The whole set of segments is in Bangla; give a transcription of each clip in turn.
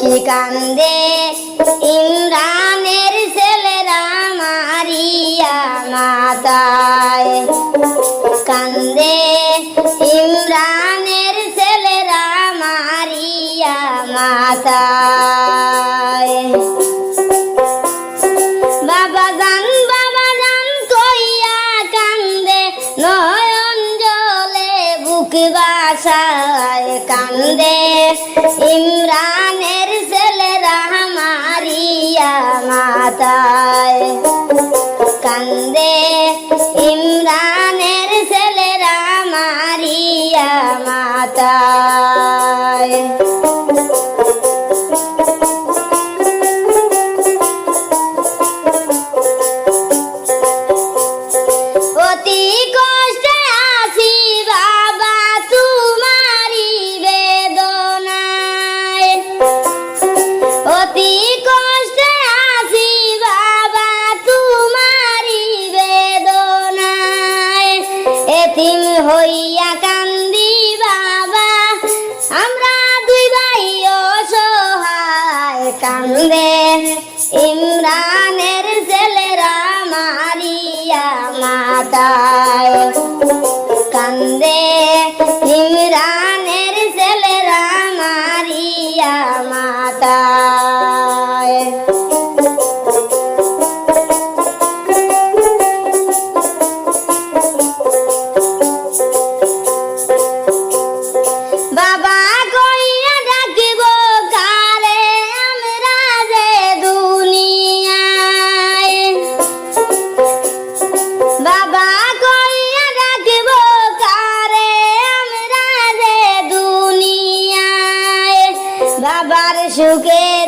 কি কান্দে? ইমরানের ছেলেরা মারিয়া মাতায়। কান্দে? ইমরানের ছেলেরা মারিয়া মাতায়। কান্দে ইমরানের ছেলেরা মারিয়া মাতায় কান্দে ইমরানের হইয়া কান্দি বাবা। আমরা দুই ভাই অসহায় কান্দে। ইমরানের ছেলেরা মারিয়া মাতায় কান্দে। সুখে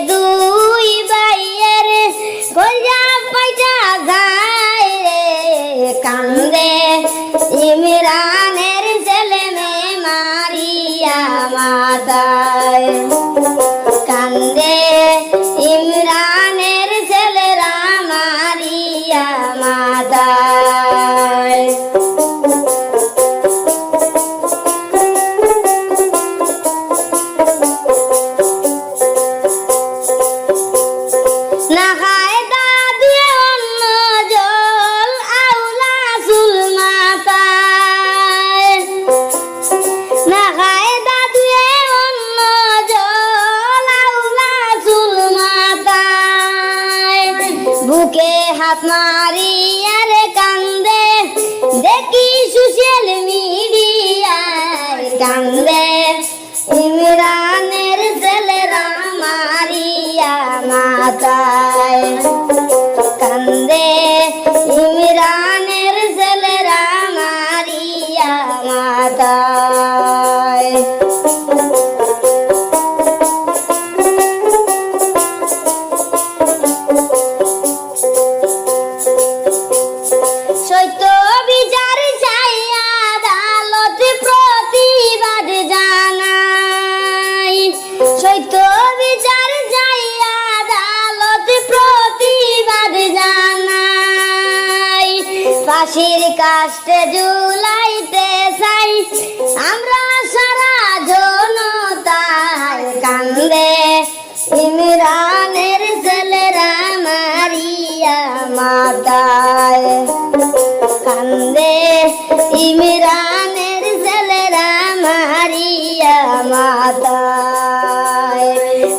হাত নারী আর কান্দে। দেখি সোশ্যাল মিডিয়ায় কান্দে। ইমরানের ছেলেরা মারিয়া মাতায় বিচার চাই আদালত প্রতিবাদ জানাই। সত্য বিচার চাই আদালত প্রতিবাদ জানাই। ফাঁসির কাস্টে জুলাইতে চাই, আমরা সারা জনতায় কান্দে। ইমরানের ছেলেরা মারিয়া মাতায়। কান্দে। ইমরানের ছেলেরা মারিয়া মাতায়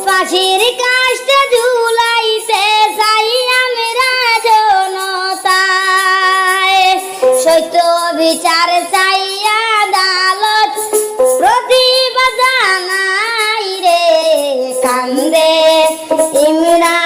ফাঁসির কাষ্ট ঝুলাইতে চাই আমরা জনতায়। সত্য বিচার চাই আদালত। প্রতিবাদ জানাই রে কান্দে। ইমরানের